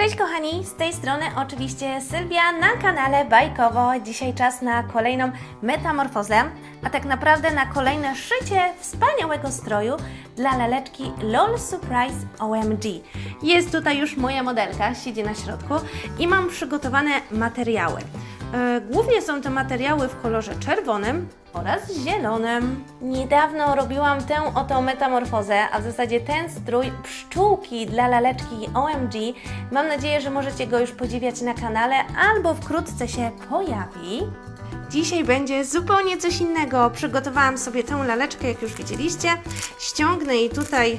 Cześć kochani, z tej strony oczywiście Sylwia na kanale Bajkowo. Dzisiaj czas na kolejną metamorfozę, a tak naprawdę na kolejne szycie wspaniałego stroju dla laleczki LOL Surprise OMG. Jest tutaj już moja modelka, siedzi na środku i mam przygotowane materiały. E, Głównie są to materiały w kolorze czerwonym oraz zielonym. Niedawno robiłam tę oto metamorfozę, a w zasadzie ten strój pszczółki dla laleczki OMG. Mam nadzieję, że możecie go już podziwiać na kanale albo wkrótce się pojawi. Dzisiaj będzie zupełnie coś innego. Przygotowałam sobie tę laleczkę, jak już widzieliście. Ściągnę jej tutaj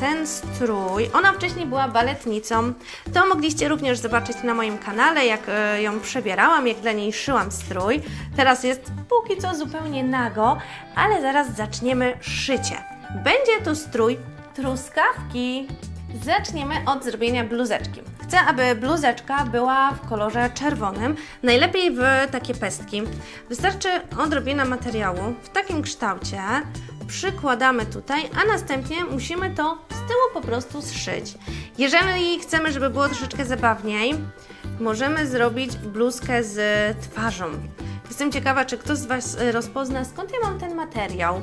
ten strój. Ona wcześniej była baletnicą. To mogliście również zobaczyć na moim kanale, jak e, ją przebierałam, jak dla niej szyłam strój. Teraz jest póki co zupełnie nago, ale zaraz zaczniemy szycie. Będzie to strój truskawki. Zaczniemy od zrobienia bluzeczki. Chcę, aby bluzeczka była w kolorze czerwonym, najlepiej w takie pestki. Wystarczy odrobina materiału w takim kształcie, przykładamy tutaj, a następnie musimy to z tyłu po prostu zszyć. Jeżeli chcemy, żeby było troszeczkę zabawniej, możemy zrobić bluzkę z twarzą. Jestem ciekawa, czy ktoś z Was rozpozna, skąd ja mam ten materiał.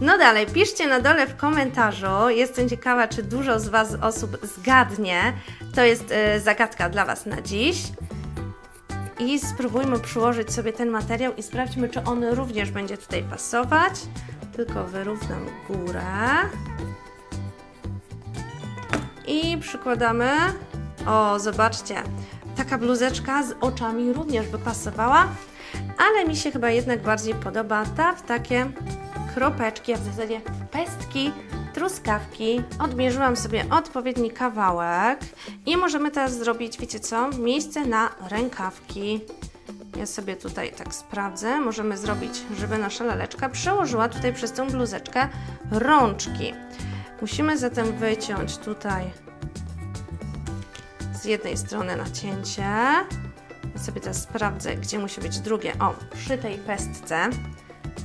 No dalej, piszcie na dole w komentarzu. Jestem ciekawa, czy dużo z Was osób zgadnie. To jest y, zagadka dla Was na dziś. I spróbujmy przyłożyć sobie ten materiał i sprawdźmy, czy on również będzie tutaj pasować. Tylko wyrównam górę. I przykładamy. O, zobaczcie. Taka bluzeczka z oczami również by pasowała, ale mi się chyba jednak bardziej podoba ta w takie kropeczki, a w zasadzie pestki, truskawki. Odmierzyłam sobie odpowiedni kawałek i możemy teraz zrobić, wiecie co, miejsce na rękawki. Ja sobie tutaj tak sprawdzę. Możemy zrobić, żeby nasza laleczka przełożyła tutaj przez tą bluzeczkę rączki. Musimy zatem wyciąć tutaj z jednej strony nacięcie. Ja sobie teraz sprawdzę, gdzie musi być drugie. O, przy tej pestce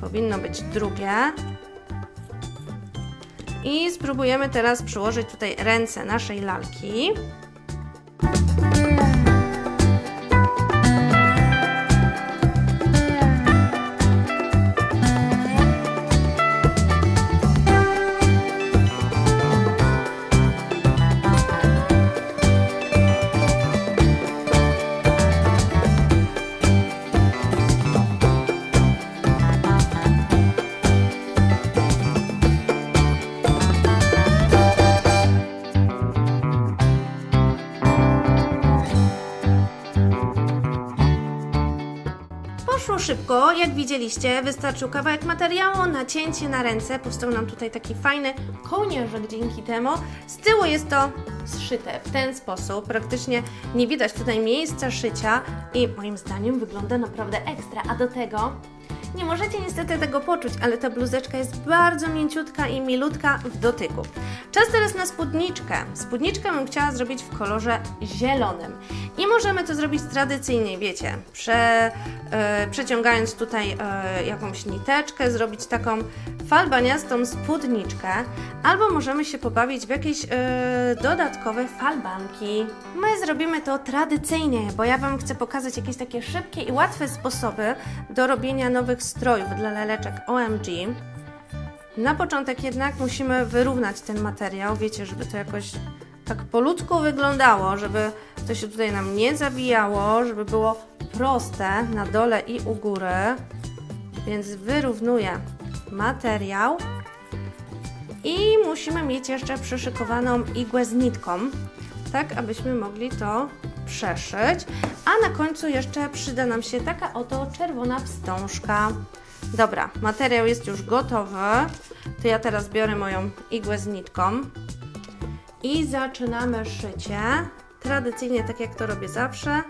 powinno być drugie. I spróbujemy teraz przyłożyć tutaj ręce naszej lalki. Poszło szybko, jak widzieliście, wystarczył kawałek materiału, nacięcie na ręce, powstał nam tutaj taki fajny kołnierzyk dzięki temu. Z tyłu jest to zszyte w ten sposób, praktycznie nie widać tutaj miejsca szycia i moim zdaniem wygląda naprawdę ekstra, a do tego nie możecie niestety tego poczuć, ale ta bluzeczka jest bardzo mięciutka i milutka w dotyku. Czas teraz na spódniczkę. Spódniczkę bym chciała zrobić w kolorze zielonym. I możemy to zrobić tradycyjnie, wiecie, prze, e, przeciągając tutaj e, jakąś niteczkę, zrobić taką falbaniastą spódniczkę, albo możemy się pobawić w jakieś e, dodatkowe falbanki. My zrobimy to tradycyjnie, bo ja Wam chcę pokazać jakieś takie szybkie i łatwe sposoby do robienia nowych strojów dla laleczek OMG. Na początek jednak musimy wyrównać ten materiał, wiecie, żeby to jakoś tak po ludzku wyglądało, żeby to się tutaj nam nie zawijało, żeby było proste na dole i u góry. Więc wyrównuję materiał. I musimy mieć jeszcze przyszykowaną igłę z nitką, tak abyśmy mogli to przeszyć. A na końcu jeszcze przyda nam się taka oto czerwona wstążka. Dobra, materiał jest już gotowy. To ja teraz biorę moją igłę z nitką i zaczynamy szycie. Tradycyjnie, tak jak to robię zawsze.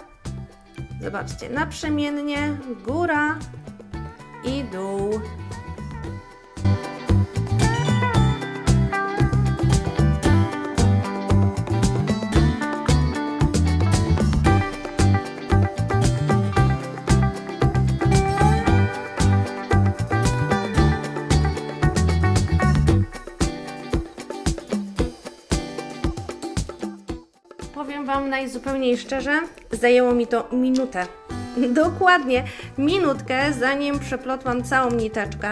Zobaczcie, naprzemiennie, góra i dół. Wam najzupełniej szczerze, zajęło mi to minutę. Dokładnie minutkę, zanim przeplotłam całą niteczkę.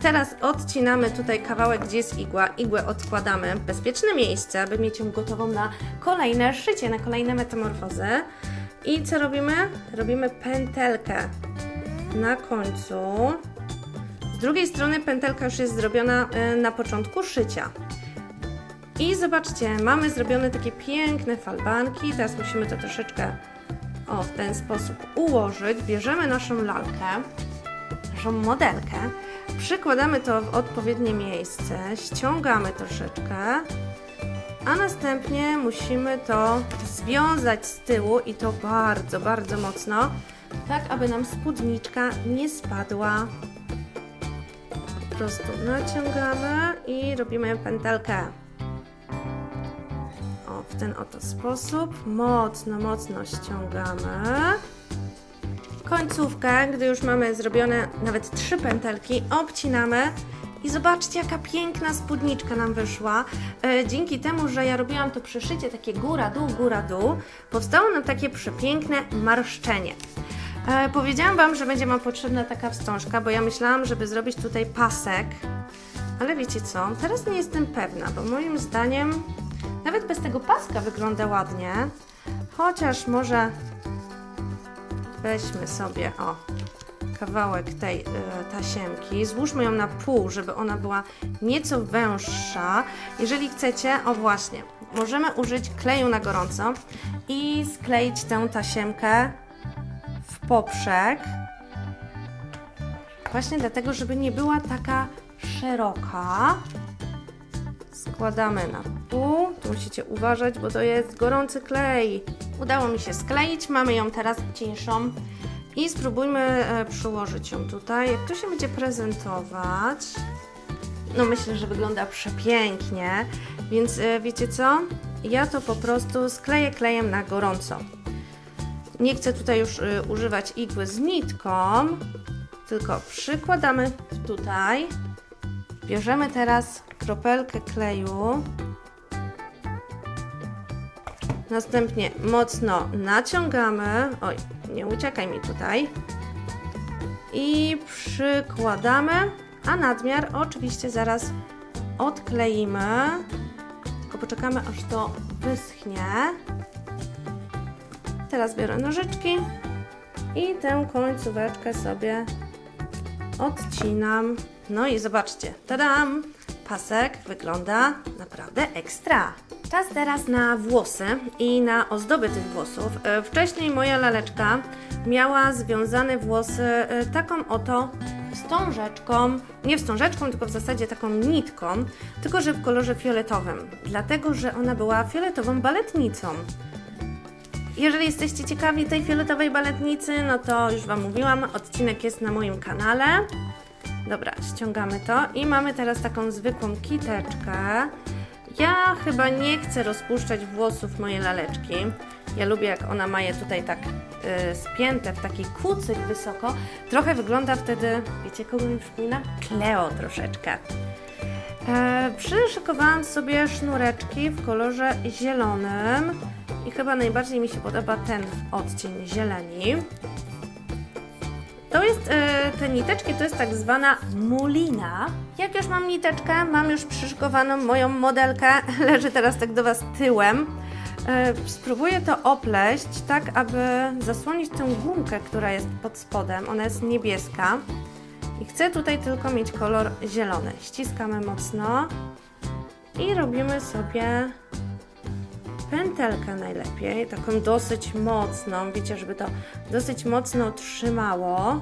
Teraz odcinamy tutaj kawałek, gdzie jest igła. Igłę odkładamy w bezpieczne miejsce, aby mieć ją gotową na kolejne szycie, na kolejne metamorfozy. I co robimy? Robimy pętelkę na końcu. Z drugiej strony pętelka już jest zrobiona y, na początku szycia. I zobaczcie, mamy zrobione takie piękne falbanki. Teraz musimy to troszeczkę o, w ten sposób ułożyć. Bierzemy naszą lalkę, naszą modelkę, przykładamy to w odpowiednie miejsce, ściągamy troszeczkę, a następnie musimy to związać z tyłu i to bardzo, bardzo mocno, tak aby nam spódniczka nie spadła. Po prostu naciągamy i robimy pętelkę. Ten oto sposób. Mocno, mocno ściągamy. Końcówkę, gdy już mamy zrobione nawet trzy pętelki, obcinamy. I zobaczcie, jaka piękna spódniczka nam wyszła. E, dzięki temu, że ja robiłam to przeszycie takie góra-dół, góra-dół, powstało nam takie przepiękne marszczenie. E, powiedziałam Wam, że będzie nam potrzebna taka wstążka, bo ja myślałam, żeby zrobić tutaj pasek. Ale wiecie co? Teraz nie jestem pewna, bo moim zdaniem nawet bez tego paska wygląda ładnie. Chociaż może weźmy sobie o kawałek tej y, tasiemki, złóżmy ją na pół, żeby ona była nieco węższa. Jeżeli chcecie, o właśnie, możemy użyć kleju na gorąco i skleić tę tasiemkę w poprzek. Właśnie dlatego, żeby nie była taka szeroka. Składamy na pół. Tu musicie uważać, bo to jest gorący klej. Udało mi się skleić. Mamy ją teraz cieńszą. I spróbujmy e, przyłożyć ją tutaj. Jak to się będzie prezentować? No myślę, że wygląda przepięknie. Więc e, wiecie co? Ja to po prostu skleję klejem na gorąco. Nie chcę tutaj już e, używać igły z nitką, tylko przykładamy tutaj. Bierzemy teraz kropelkę kleju. Następnie mocno naciągamy. Oj, nie uciekaj mi tutaj. I przykładamy, a nadmiar oczywiście zaraz odkleimy. Tylko poczekamy aż to wyschnie. Teraz biorę nożyczki i tę końcóweczkę sobie odcinam. No i zobaczcie, tadam! Pasek wygląda naprawdę ekstra. Czas teraz na włosy i na ozdoby tych włosów. E, Wcześniej moja laleczka miała związane włosy e, taką oto wstążeczką, nie wstążeczką, tylko w zasadzie taką nitką, tylko że w kolorze fioletowym, dlatego że ona była fioletową baletnicą. Jeżeli jesteście ciekawi tej fioletowej baletnicy, no to już Wam mówiłam, odcinek jest na moim kanale. Dobra, ściągamy to i mamy teraz taką zwykłą kiteczkę. Ja chyba nie chcę rozpuszczać włosów mojej laleczki. Ja lubię jak ona ma je tutaj tak y, spięte w taki kucyk wysoko. Trochę wygląda wtedy, wiecie kogo mi przypomina? Kleo troszeczkę. E, przyszykowałam sobie sznureczki w kolorze zielonym i chyba najbardziej mi się podoba ten odcień zieleni. Jest, e, te niteczki to jest tak zwana mulina. Jak już mam niteczkę, mam już przyszykowaną moją modelkę, leży teraz tak do Was tyłem. E, spróbuję to opleść tak, aby zasłonić tę gumkę, która jest pod spodem. Ona jest niebieska. I chcę tutaj tylko mieć kolor zielony. Ściskamy mocno i robimy sobie pętelkę najlepiej, taką dosyć mocną, wiecie, żeby to dosyć mocno trzymało.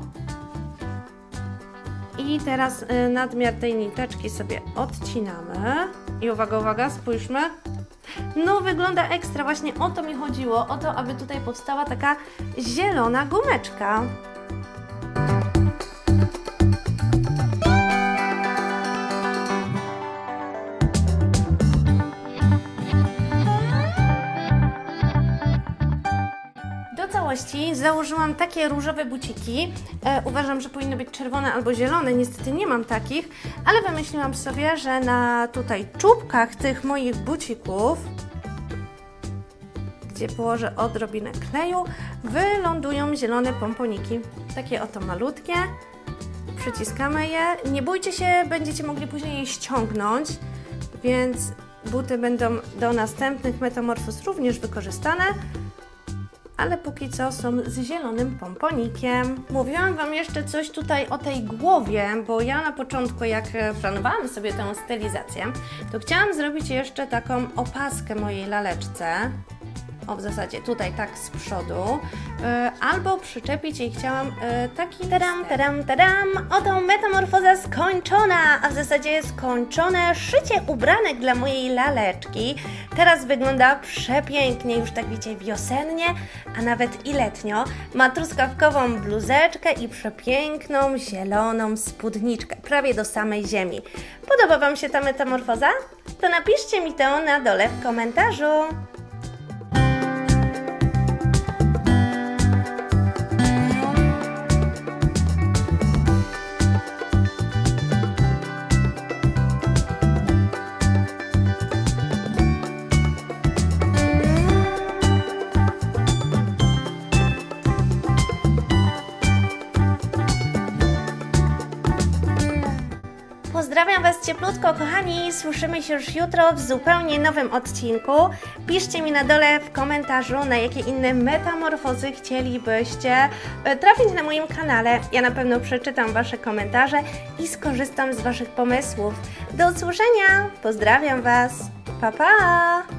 I teraz y, nadmiar tej niteczki sobie odcinamy. I uwaga, uwaga, spójrzmy. No, wygląda ekstra, właśnie o to mi chodziło, o to, aby tutaj powstała taka zielona gumeczka. Założyłam takie różowe buciki. E, uważam, że powinny być czerwone albo zielone. Niestety nie mam takich, ale wymyśliłam sobie, że na tutaj czubkach tych moich bucików, gdzie położę odrobinę kleju, wylądują zielone pomponiki. Takie oto malutkie. Przyciskamy je. Nie bójcie się, będziecie mogli później je ściągnąć, więc buty będą do następnych metamorfoz również wykorzystane ale póki co są z zielonym pomponikiem. Mówiłam Wam jeszcze coś tutaj o tej głowie, bo ja na początku, jak e, planowałam sobie tę stylizację, to chciałam zrobić jeszcze taką opaskę mojej laleczce. O, w zasadzie tutaj tak z przodu. E, albo przyczepić jej chciałam e, taki... Tadam, tadam, tadam! Oto metamorfoza skończona! A w zasadzie skończone szycie ubranek dla mojej laleczki. Teraz wygląda przepięknie, już tak wiecie, wiosennie, a nawet i letnio. Ma truskawkową bluzeczkę i przepiękną zieloną spódniczkę, prawie do samej ziemi. Podoba Wam się ta metamorfoza? To napiszcie mi to na dole w komentarzu. Pozdrawiam Was cieplutko, kochani. Słyszymy się już jutro w zupełnie nowym odcinku. Piszcie mi na dole w komentarzu, na jakie inne metamorfozy chcielibyście e, trafić na moim kanale. Ja na pewno przeczytam Wasze komentarze i skorzystam z Waszych pomysłów. Do usłyszenia. Pozdrawiam Was. Pa, pa!